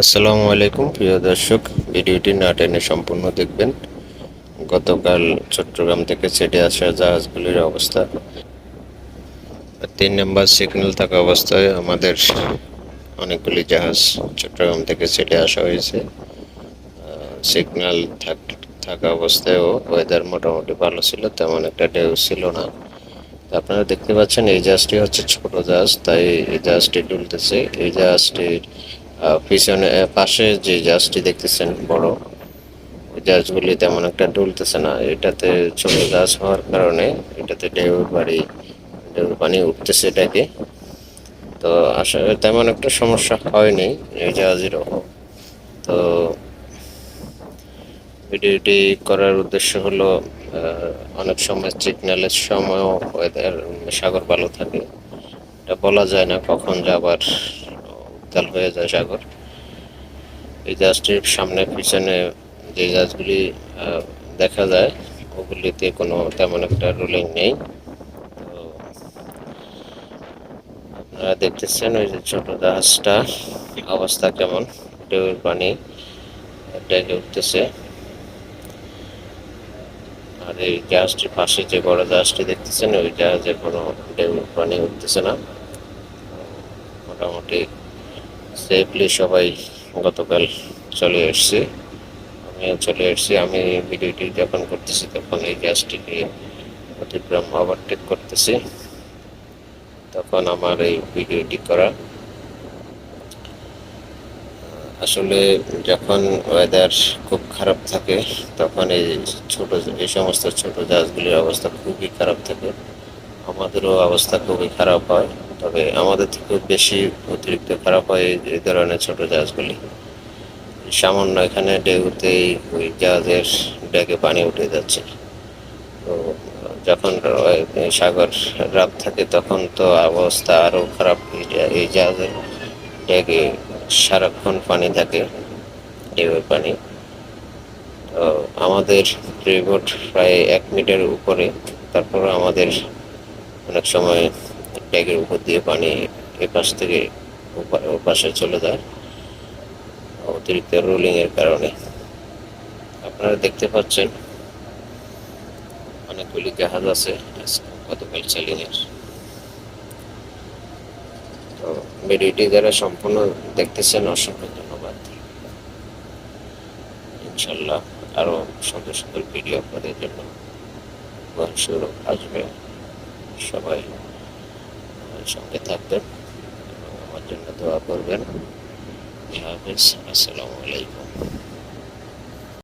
আসসালামু আলাইকুম, প্রিয় দর্শক। ভিডিওটি না টেনে সম্পূর্ণ দেখবেন। গতকাল চট্টগ্রাম থেকে ছেড়ে আসা জাহাজগুলির অবস্থা। তিন নম্বর সিগন্যাল থাকা অবস্থায় আমাদের অনেকগুলি জাহাজ চট্টগ্রাম থেকে ছেড়ে আসা হয়েছে। সিগন্যাল থাকা অবস্থায়ও ওয়েদার মোটামুটি ভালো ছিল, তেমন একটা ঢেউ ছিল না। আপনারা দেখতে পাচ্ছেন, এই জাহাজটি হচ্ছে ছোট জাহাজ, তাই এই জাহাজটি ডুলতেছে এই জাহাজটির পিছনে পাশে যে জাহাজটি দেখতেছেন বড়, ওই জাহাজগুলি তেমন একটা ডুলতেছে না। এটাতে ছোট জাহাজ হওয়ার কারণে এটাতে ঢেউ বাড়ি, ঢেউ পানি উঠতেছে এটাকে। তো আসলে তেমন একটা সমস্যা হয়নি এই জাহাজেরও। তো ভিডিওটি করার উদ্দেশ্য হলো অনেক সময় সিগন্যালের সময়ও ওয়েদার সাগর ভালো থাকে। এটা বলা যায় না কখন যে আবার উত্তাল হয়ে যায় সাগর। এই জাহাজটির সামনে, পিছনে যে জাহাজগুলি দেখা যায়, ওগুলিতে কোনো তেমন একটা রুলিং নেই। তো আপনারা দেখতেছেন ওই যে ছোট জাহাজটা অবস্থা কেমন? ঢেউর পানি ডেকে উঠতেছে। আর এই জাহাজটির পাশে যে বড় জাহাজটি দেখতেছেন, ওই জাহাজে কোনো ঢেউ পানি উঠতেছে না। মোটামুটি সেফলি সবাই গতকাল চলে এসছে আমিও চলে এসেছি আমি ভিডিওটি যখন করতেছি তখন এই গ্যাসটিকে অতিক্রম ওভারটেক করতেছি। তখন আমার এই ভিডিওটি করা। আসলে যখন ওয়েদার খুব খারাপ থাকে, তখন এই ছোট এই সমস্ত ছোট জাহাজগুলির অবস্থা খুবই খারাপ থাকে। আমাদেরও অবস্থা খুবই খারাপ হয়। তবে আমাদের থেকে বেশি অতিরিক্ত খারাপ হয় এই- ধরনের ছোট জাহাজগুলি। সামান্য এখানে ঢেউতেই ওই জাহাজের ডেকে পানি উঠে যাচ্ছে। তো যখন সাগর রাত থাকে তখন তো অবস্থা আরও খারাপ এই জাহাজের ডেকে সারাক্ষণ পানি থাকে ঢেউয়ের পানি। তো আমাদের রিবোট প্রায় এক মিটার উপরে তারপর আমাদের অনেক সময় ট্যাগের উপর দিয়ে পানি এপাশ থেকে ওপা- ও চলে যায়। অতিরিক্ত রোলিং এর কারণে। আপনারা দেখতে পাচ্ছেন অনেকগুলি জাহাজ আছে গতকাল সেলিং এর তো ভিডিওটি যারা সম্পূর্ণ দেখতেছেন, অসংখ্য ধন্যবাদ। ইনশাল্লাহ আরও সুন্দর সুন্দর ভিডিও আপনাদের জন্য শুরু আসবে। সবাই আমার সঙ্গে থাকবেন। এবং আমার জন্য দোয়া করবেন। আসসালামু আলাইকুম।